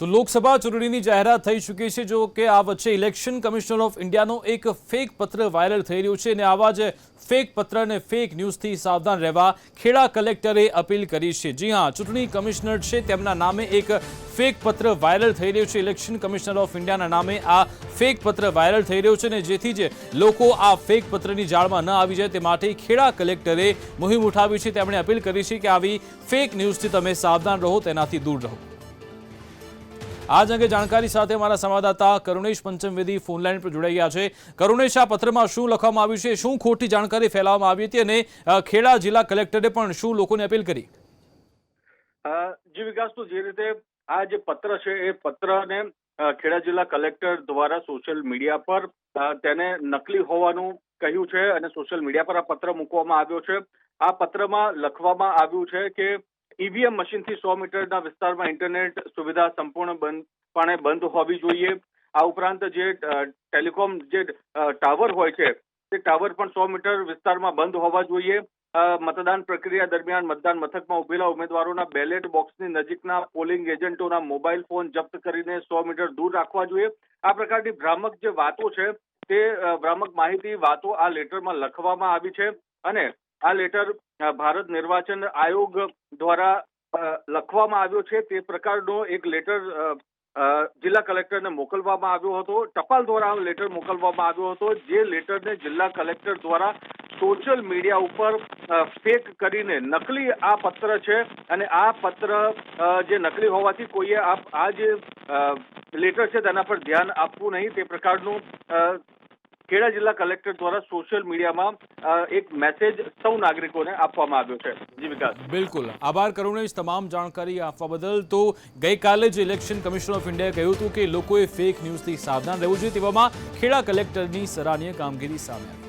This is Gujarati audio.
તો લોકસભા ચૂંટણીની જાહેરાત થઈ ચૂકી છે. જો કે આ વચ્ચે ઇલેક્શન કમિશનર ઓફ ઇન્ડિયાનો એક ફેક પત્ર વાયરલ થઈ રહ્યું છે અને આવા જ ફેક પત્ર અને ફેક ન્યૂઝથી સાવધાન રહેવા ખેડા કલેક્ટરે અપીલ કરી છે. જી હા, ચૂંટણી કમિશનર છે. તેમના નામે એક ફેક પત્ર વાયરલ થઈ રહ્યો છે. ઇલેક્શન કમિશનર ઓફ ઇન્ડિયાના નામે આ ફેક પત્ર વાયરલ થઈ રહ્યો છે અને જેથી જ લોકો આ ફેક પત્રની જાળમાં ન આવી જાય તે માટે ખેડા કલેક્ટરે મુહિમ ઉઠાવી છે. તેમણે અપીલ કરી છે કે આવી ફેક ન્યૂઝથી તમે સાવધાન રહો, તેનાથી દૂર રહો. આજ અંગે જાણકારી સાથે અમારા સંવાદદાતા કરુણેશ પંચમવેદી ફોનલાઈન પર જોડાઈ ગયા છે. કરુણેશ, આ પત્રમાં શું લખવામાં આવ્યું છે? શું ખોટી જાણકારી ફેલાવવામાં આવી હતી? અને ખેડા જિલ્લા કલેક્ટરે પણ શું લોકોને અપીલ કરી? જી વિકાસ તો જે રીતે આ જે પત્ર છે, એ પત્રને ખેડા જિલ્લા કલેક્ટર દ્વારા સોશિયલ મીડિયા પર તેને નકલી હોવાનું કહ્યું છે અને સોશિયલ મીડિયા પર આ પત્ર મૂકવામાં આવ્યો છે. આ પત્રમાં લખવામાં આવ્યું છે કે ઈવીએમ મશીનથી સો મીટરના વિસ્તારમાં ઇન્ટરનેટ સુવિધા સંપૂર્ણ બંધપણે બંધ હોવી જોઈએ. આ ઉપરાંત જે ટેલિકોમ જે ટાવર હોય છે, તે ટાવર પણ સો મીટર વિસ્તારમાં બંધ હોવા જોઈએ. મતદાન પ્રક્રિયા દરમિયાન મતદાન મથકમાં ઉભેલા ઉમેદવારોના બેલેટ બોક્સની નજીકના પોલિંગ એજન્ટોના મોબાઈલ ફોન જપ્ત કરીને સો મીટર દૂર રાખવા જોઈએ. આ પ્રકારની ભ્રામક જે વાતો છે, તે ભ્રામક માહિતી વાતો આ લેટરમાં લખવામાં આવી છે અને આ લેટર ભારત નિર્વાચન આયોગ દ્વારા લખવામાં આવ્યો છે. તે પ્રકારનો એક લેટર જિલ્લા કલેક્ટરને મોકલવામાં આવ્યો હતો. ટપાલ દ્વારા લેટર મોકલવામાં આવ્યો હતો. જે લેટરને જિલ્લા કલેક્ટર દ્વારા સોશિયલ મીડિયા ઉપર ફેક કરીને નકલી આ પત્ર છે અને આ પત્ર જે નકલી હોવાથી કોઈએ આ જે લેટર છે તેના પર ધ્યાન આપવું નહીં. તે પ્રકારનું ખેડા જિલ્લા કલેક્ટર દ્વારા સોશિયલ મીડિયામાં એક મેસેજ સૌ નાગરિકોને આપવામાં આવ્યો છે. જી વિકાસ. બિલકુલ. આભાર કરુણેશ તમામ જાણકારી આપવા બદલ. તો ગઈકાલે જ ઇલેક્શન કમિશન ઓફ ઇન્ડિયાએ કહ્યું હતું કે લોકોએ ફેક ન્યૂઝથી સાવધાન રહેવું જોઈએ તેવામાં ખેડા કલેક્ટરની સરાહનીય કામગીરી સામે આવી.